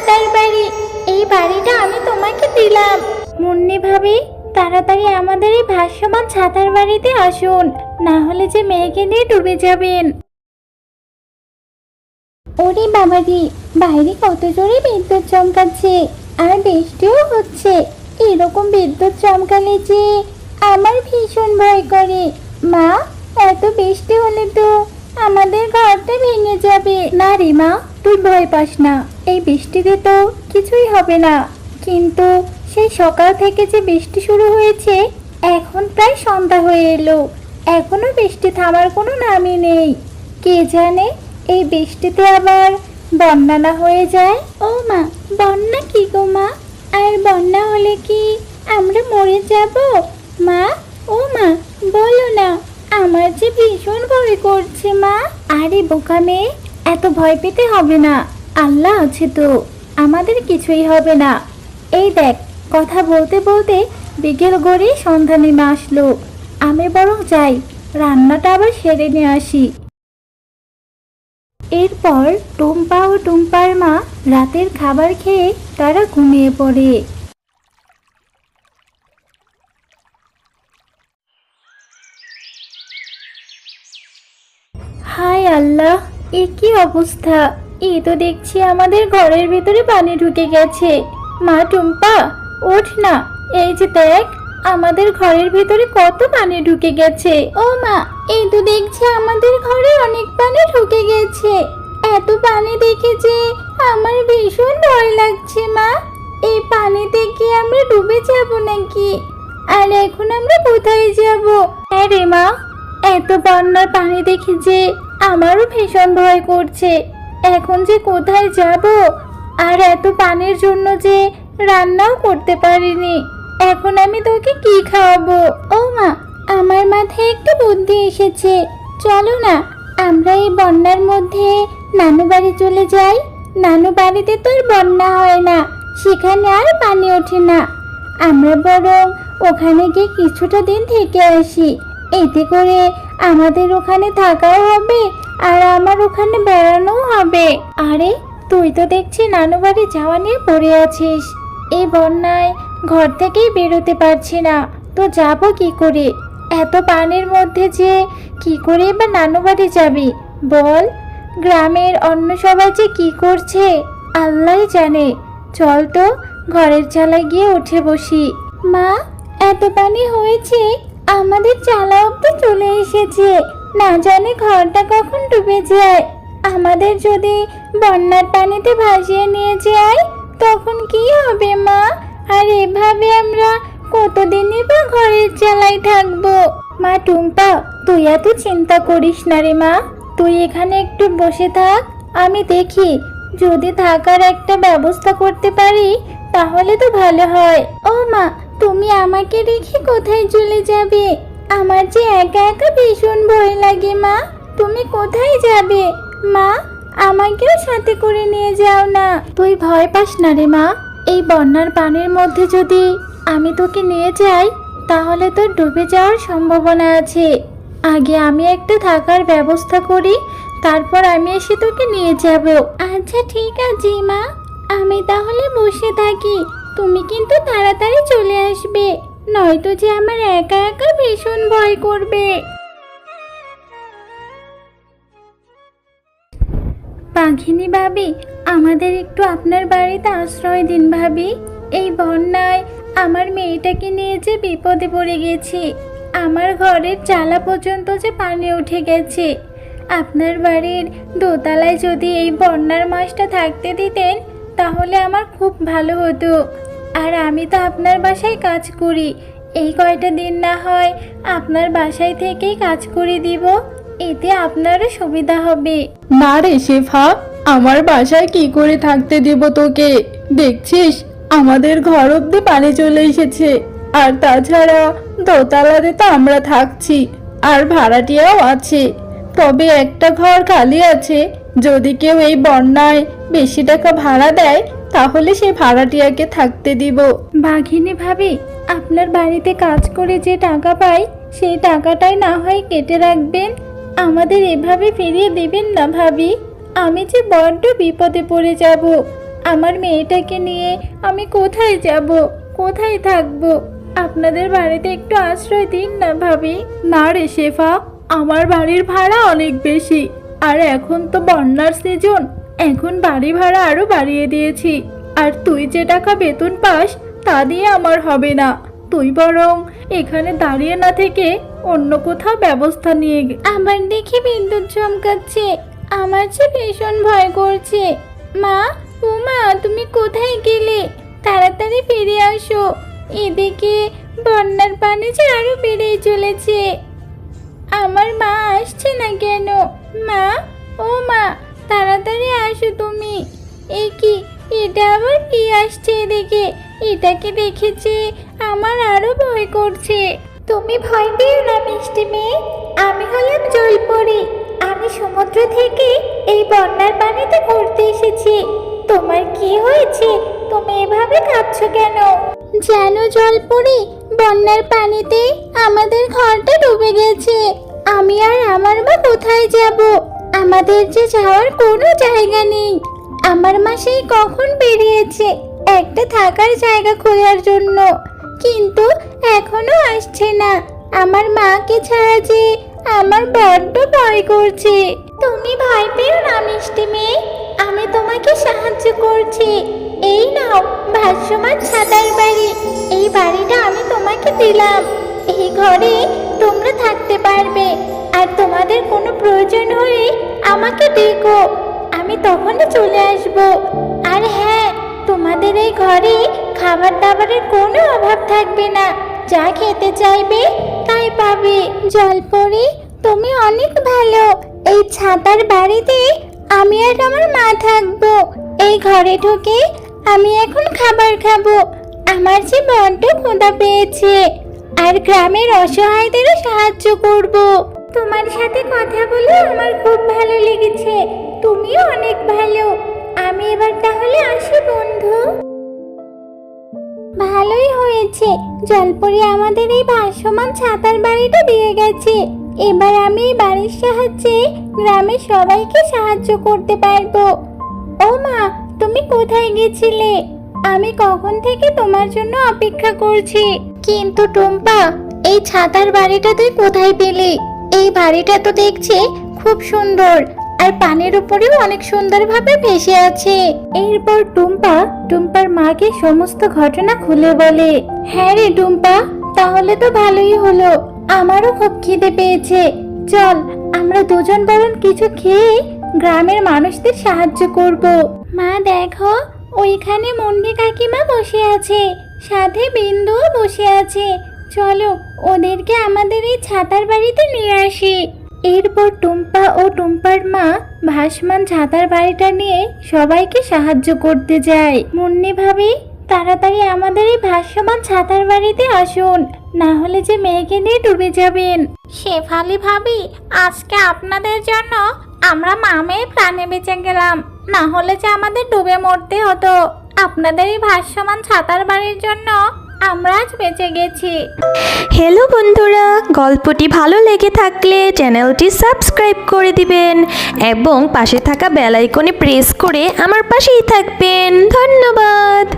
ছাতার বাড়ি এই বাড়িটা আমি তোমাকে দিলাম। মুন্নি ভাবি তাড়াতাড়ি আমাদের এই ভাসমান ছাতার বাড়িতে আসুন না হলে যে মেয়েকে নিয়ে ডুবে যাবেন। ওরে বাবারি বাইরে কত জোরে বিদ্যুৎ চমকাচ্ছে আর বৃষ্টিও হচ্ছে। এরকম বিদ্যুৎ চমকালে যে আমার ভীষণ ভয় করে। মা এত বৃষ্টি হলে তো আমাদের ঘরটা ভেঙে যাবে। না রে মা, তুই ভয় পাস না। এই বৃষ্টিতে তো কিছুই হবে না। কিন্তু সেই সকাল থেকে যে বৃষ্টি শুরু হয়েছে, এখন প্রায় সন্ধ্যা হয়ে এলো। এখনও বৃষ্টি থামার কোনো নামই নেই। কে জানে এই বৃষ্টিতে আবার বন্যা না হয়ে যায়? ও মা, বন্যা কি গো মা? আর বন্যা হলে কি আমরা মরে যাব? মা, ও মা, বলো না। আমার যে ভীষণ ভয় করছে, মা। আরে বোকা মেয়ে, এত ভয় পেতে হবে না। আল্লাহ আছে তো, আমাদের কিছুই হবে না। এই দেখ, কথা বলতে বলতে বিকেল গড়িয়ে সন্ধ্যা নেমে আসলো। আমি বরং যাই, রান্নাটা আবার সেরে নিয়ে আসি। এরপর টুম্পা ও টুম্পার মা রাতের খাবার খেয়ে তারা ঘুমিয়ে পড়ে। হায় আল্লাহ, এ কি অবস্থা? এ তো দেখছি আমাদের ঘরের ভিতরে পানি ঢুকে গেছে। মা টুম্পা, ওঠ না। এই যে দেখ, আমাদের ঘরের ভিতরে কত পানি ঢুকে গেছে। ও মা, এই তো দেখছি আমাদের ঘরে অনেক পানি ঢুকে গেছে। এত পানি দেখে যে আমার ভীষণ ভয় লাগছে মা। এই পানিতে কি আমরা ডুবে যাব নাকি? আর এখন আমরা কোথায় যাব? হ্যাঁ রে মা, এত বন্যার পানি দেখে যে আমারও ভীষণ ভয় করছে। এখন যে কোথায় যাব? আর এত পানির জন্য যে রান্নাও করতে পারিনি। এখন আমি তোকে কি খাওয়াবো? ও মা, আমার মাথায় একটু বুদ্ধি এসেছে। চলো না, আমরা এই বন্যার মধ্যে নানু বাড়ি চলে যাই। নানু বাড়িতে তো আর বন্যা হয় না, সেখানে আর পানি ওঠে না। আমরা বরং ওখানে গিয়ে কিছুটা দিন থেকে আসি। এতে করে আমাদের ওখানে থাকাও হবে আর আমার ওখানে বেড়ানোও হবে। আরে, তুই তো দেখছি নানু বাড়ি যাওয়া নিয়ে পড়ে আছিস। এই বন্যায় ঘর থেকেই বেরোতে পারছি না। তো যাব কি করে? এত পানির মধ্যে যে কি করে বা নানু বাড়ি যাবি? বল, গ্রামের অন্য সবাই যে কি করছে? আল্লাহ জানে। চল তো, ঘরের চালায় গিয়ে উঠে বসি। মা, এত পানি হয়েছে? আমাদের চালা অব্দি চলে এসেছে। না জানি ঘরটা কখন ডুবে যায়। আমাদের যদি বন্যার পানিতে ভাসিয়ে নিয়ে যায়, তখন কি হবে মা? আর এভাবে আমরা কতদিনই বা ঘরের চালাই থাকব? মা টুম্পা, তুই এত চিন্তা করিস না রে মা। তুই এখানে একটু বসে থাক। আমি দেখি, যদি থাকার একটা ব্যবস্থা করতে পারি, তাহলে তো ভালো হয়। ও মা তুমি আমাকে রেখে কোথায় চলে যাবে? আমার যে একা একা ভীষণ ভয় লাগে, মা। তুমি কোথায় যাবে? মা, আমাকেও সাথে করে নিয়ে যাও না। তুই ভয় পাস না রে, মা। এই বন্যার পানির মধ্যে যদি আমি তোকে নিয়ে যাই, তাহলে তোর ডুবে যাওয়ার সম্ভাবনা আছে। আগে আমি একটা থাকার ব্যবস্থা করি, তারপর আমি এসে তোকে নিয়ে যাব। আচ্ছা ঠিক আছে, মা। আমি তাহলে বসে থাকি। তুমি কিন্তু তাড়াতাড়ি চলে আসবে, নয়তো যে আমার একা একা ভীষণ ভয় করবে। পাখিনি ভাবি, আমাদের একটু আপনার বাড়িতে আশ্রয় দিন ভাবি। এই বন্যায় আমার মেয়েটাকে নিয়ে যে বিপদে পড়ে গেছি, আমার ঘরের চালা পর্যন্ত যে পানি উঠে গেছে। আপনার বাড়ির দোতলায় যদি এই বন্যার মাসটা থাকতে দিতেন তাহলে আমার খুব ভালো হতো। আর আমি তো আপনার বাসায় কাজ করি। এই কয়টা দিন না হয় আপনার বাসায় থেকেই কাজ করে দিব। এতে আপনারও সুবিধা হবে। না রে শেফা, আমার বাসায় কি করে থাকতে দেব তোকে? দেখছিস, আমাদের ঘর অব্দি পানি চলে এসেছে। আর তাছাড়া দোতলাতে তো আমরা থাকছি। আর ভাড়াটিয়াও আছে। তবে একটা ঘর খালি আছে। যদি কেউ এই বন্যায় বেশি টাকা ভাড়া দেয়, তাহলে সে ভাড়াটিয়াকে থাকতে দিব। বাঘিনী ভাবি, আপনার বাড়িতে কাজ করে যে টাকা পাই, সেই টাকাটাই না হয় কেটে রাখবেন। আমাদের এভাবে ফিরিয়ে দেবেন না ভাবি। আমি যে বড্ড বিপদে পড়ে যাব। আমার মেয়েটাকে নিয়ে আমি কোথায় যাব? কোথায় থাকব? আপনাদের বাড়িতে একটু আশ্রয় দিন না ভাবি। না রে শেফা। আমার বাড়ির ভাড়া অনেক বেশি। আর এখন তো বন্যার সিজন এখন বাড়ি ভাড়া আরও বাড়িয়ে দিয়েছি। আর তুই যে টাকা বেতন পাস, তা দিয়ে আমার হবে না। তুই বরং এখানে দাঁড়িয়ে না থেকে অন্য কোথাও ব্যবস্থা নিয়ে গে- আমার দেখে বিদ্যুৎ চমকাচ্ছে। আমার যে ভীষণ ভয় করছে। মা, ও মা, তুমি কোথায় গেলে? তাড়াতাড়ি ফিরে আসো। এদিকে বন্যার পানি যে আরও বেড়েই চলেছে। আমার মা আসছে না কেন? মা? ও মা, তাড়াতাড়ি আসো তুমি। এ কি? এটা আবার কি আসছে এদিকে? এটাকে দেখেছি আমার আরও ভয় করছে। তুমি ভয় পেও না, মিষ্টি মেয়ে। আমি হলাম জলপরি। আমি সমুদ্র থেকে এই বন্যার পানিতে ঘুরতে এসেছি। তোমার কি হয়েছে? তুমি এভাবে কাঁদছো কেন? জানো জলপরি বন্যার পানিতে আমাদের ঘরটা ডুবে গেছে। আমি আর আমার মা কোথায় যাব? আমাদের যে যাওয়ার কোনো জায়গা নেই। আমার মা সেই কখন বেরিয়েছে? একটা থাকার জায়গা খোঁজার জন্য। কিন্তু এখনও আসছে না। আমার মাকে ছাড়া যে আমার বড্ড ভয় করছে। তুমি ভয় পেও না, মিষ্টি মেয়ে। আমি তোমাকে সাহায্য করছি। এই নাও ভাষ্যমান ছাতার বাড়ি। এই বাড়িটা আমি তোমাকে দিলাম। এই ঘরে তোমরা থাকতে পারবে। আর তোমাদের কোনো প্রয়োজন হলে আমাকে ডেকো। আমি তখনই চলে আসব। আর হ্যাঁ তোমাদের এই ঘরে খাবার দাবারের কোনো অভাব থাকবে না। যা খেতে চাইবে তাই পাবে। জল জলপরি তুমি অনেক ভালো। এই ছাতার বাড়িতে আমি আর আমার মা থাকব। এই ঘরে ঢুকে আমি এখন খাবার খাব। আমার যে বড্ড ক্ষুধা পেয়েছে, আর গ্রামের অসহায়দেরও সাহায্য করব। তোমার সাথে কথা বলে আমার খুব ভালো লেগেছে। তুমিও অনেক ভালো। আমি এবার তাহলে আসি, বন্ধু। ভালোই হয়েছে। জলপরি আমাদের এই ভাসমান ছাতার বাড়িটা দিয়ে গেছে। এবার আমি এই বাড়ির সাহায্যে গ্রামের সবাইকে সাহায্য করতে পারব। ও মা তুমি কোথায় গেছিলে? আমি কখন থেকে তোমার জন্য অপেক্ষা করছি? কিন্তু টুম্পা, এই ছাতার বাড়িটা তুই কোথায় পেলি? এই বাড়িটা তো দেখছি খুব সুন্দর আর পানির উপরেও অনেক সুন্দরভাবে ভেসে আছে। এরপর টুম্পা, টুম্পার মাকে সমস্ত ঘটনা খুলে বলে হ্যাঁ রে টুম্পা, তাহলে তো ভালোই হলো। আমারও খুব খিদে পেয়েছে। চল, আমরা দুজন বরং কিছু খেয়ে গ্রামের মানুষদের সাহায্য করব। মা দেখো ওইখানে মুন্ডি কাকিমা বসে আছে সাথে বিন্দুও বসে আছে। চলো ওদেরকে আমাদের এই ছাতার বাড়িতে নিয়ে আসি। এরপর টুম্পা ও টুম্পার মা ভাসমান ছাতার বাড়িটা নিয়ে সবাইকে সাহায্য করতে যায়। মুন্নি ভাবি তাড়াতাড়ি আমাদের এই ভাসমান ছাতার বাড়িতে আসুন না হলে যে মেয়েকে নিয়ে ডুবে যাবেন। শেফালি ভাবি আজকে আপনাদের জন্য আমরা মামে প্রাণে বেঁচে গেলাম। না হলে যে আমাদের ডুবে মরতে হতো। আপনাদের এই ভাসমান ছাতার বাড়ির জন্য আমরা আজ বেঁচে গেছি। হ্যালো বন্ধুরা, গল্পটি ভালো লেগে থাকলে চ্যানেলটি সাবস্ক্রাইব করে দিবেন এবং পাশে থাকা বেল আইকনে প্রেস করে আমার পাশেই থাকবেন। ধন্যবাদ।